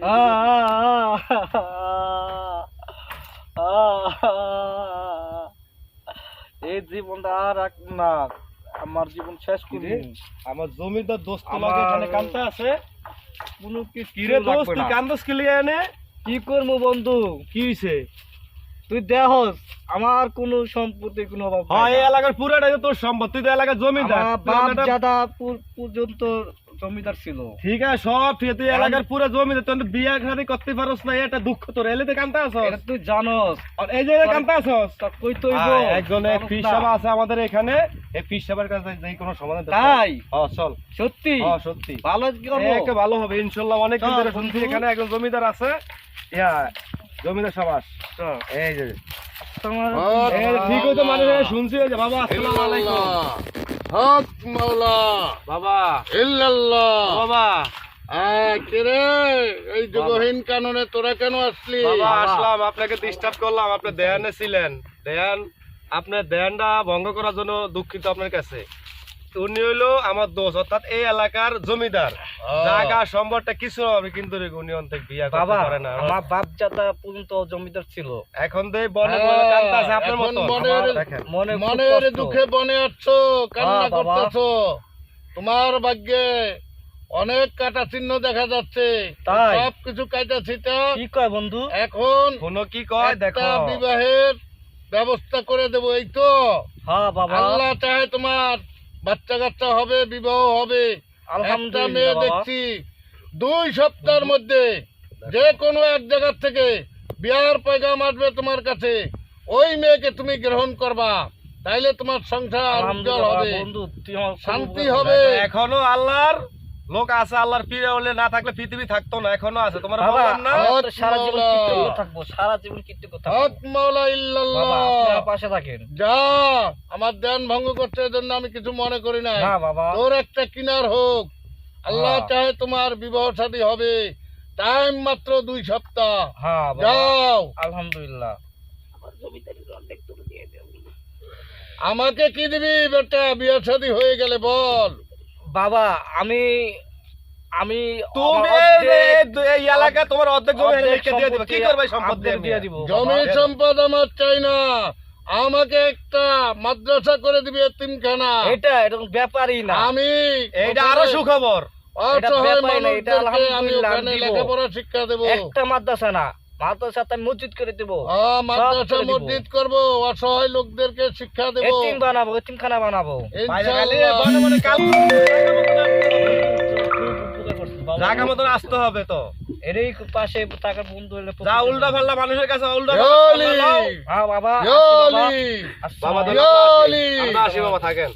এই জীবনটা আর রাখ না আমার জীবন শেষ করি? আমার জমিদার দোস্ত আমার- লাগে এখানে কান্দতে আছে। কোনো কিছু কিরে দোস্ত তুই না। কান্দস কি লিয়ে এনে কি করব বন্ধু? কি হইছে? তুই দেহস আমার কোনো সম্পত্তি কোনো অভাব। হ্যাঁ এই এলাকার পুরাটাই তোর সম্পদ। তুই তো এলাকার জমিদার। বাপ দাদা পর্যন্ত জমিদার ছিল। ঠিক আছে সব ঠিক তুই এলাকার পুরো জমিদার তুই বিয়া করতে পারস না এটা দুঃখ তোর। এলেতে এটা তুই জানস। আর এই যে আসস কই তুই একজন এক ফিস সাহেব আছে আমাদের এখানে। এই ফিস সাহেবের কাছে যেই কোনো সমাধান তাই? হ্যাঁ চল। সত্যি? হ্যাঁ সত্যি। ভালো কি করব? একে ভালো হবে ইনশাল্লাহ। অনেক দিন ধরে শুনছি এখানে একজন জমিদার আছে। ইয়া জমিদার সমাজ এই যে। তোমার ঠিক হইতো মানে শুনছি। যে বাবা আসসালামু আলাইকুম। হক মাওলা বাবা। ইল্লাল্লাহ। বাবা। আহ, এই যুগহীন কাননে তোরা কেন আসলি। আসলাম আপনাকে ডিস্টার্ব করলাম আপনি দেয়ানে ছিলেন। দেয়ান আপনার দেয়ানটা ভঙ্গ করার জন্য দুঃখিত আপনার কাছে। উনি হইল আমার দোষ অর্থাৎ এই এলাকার জমিদার। জায়গা সম্পদটা কিছু হবে কিন্তু রে উনি অন্তেক বিয়া বাবা আমার বাপ দাদা পর্যন্ত জমিদার ছিল। এখন তো বনে হ্যাঁ, বনে কান্দতে আছে আপনার মতো মনে মনের দুঃখে বনে আছো কান্না হ্যাঁ, করতেছো। তোমার ভাগ্যে অনেক কাটা চিহ্ন দেখা যাচ্ছে। তাই? সব কিছু কাটা ছিটা কি কয় বন্ধু? এখন কোনো কি কয় একটা দেখো। বিবাহের ব্যবস্থা করে দেবো এই তো। হ্যাঁ বাবা। আল্লাহ চাহে তোমার বাচ্চা কাচ্চা হবে বিবাহ হবে। একটা মেয়ে দেখছি দুই সপ্তাহের মধ্যে যে কোনো এক জায়গার থেকে বিয়ার পয়গাম আসবে তোমার কাছে। ওই মেয়েকে তুমি গ্রহণ করবা তাইলে তোমার সংসার উজ্জ্বল হবে। শান্তি হবে। এখনও আল্লাহর লোক আছে আল্লাহর পীরে হলে না থাকলে পৃথিবী থাকতো না এখনও আছে। তোমার বললাম না? সারা জীবন কৃতজ্ঞ থাকব সারা জীবন কৃতজ্ঞ থাকব। মাওলা ইল্লাল্লাহ। পাশে থাকেন। যা আমার ধ্যান ভঙ্গ করছে এজন্য আমি কিছু মনে করি না বাবা। তোর একটা কিনার হোক। আল্লাহ হ্যাঁ। চাহে তোমার বিবাহ শাদী হবে। টাইম মাত্র দুই সপ্তাহ। হ্যাঁ যাও। আলহামদুলিল্লাহ। আমাকে কি দিবি বেটা? বিয়ে শাদী হয়ে গেলে বল। বাবা আমি আমি তুমি এই এলাকা তোমার অর্ধেক জমি লিখে দিয়ে দিবে। কি করবে সম্পদ দিয়ে দিয়ে দিয়ে দিব। জমি সম্পদ আমার চাই না। আমাকে একটা মাদ্রাসা করে দিবি এতিমখানা এটা এরকম ব্যাপারই না। আমি এইটা আরও সুখবর। এটা আমি। লেখাপড়া শিক্ষা দেবো। একটা মাদ্রাসা না মাদ্রাসা মসজিদ করে দেবো। মাদ্রাসা মসজিদ করব অসহায় লোকদেরকে শিক্ষা দেবো। এতিম বানাবো এতিমখানা বানাবো। বাইরে খালি ইনশাআল্লাহ। বনে বনে কাল জায়গা মতন আসতে হবে তো। এরই পাশে টাকার বন্ধু হলে যা উল্টা পাল্লা মানুষের কাছে উল্টা হ্যাঁ বাবা বাবা। আসি বাবা থাকেন।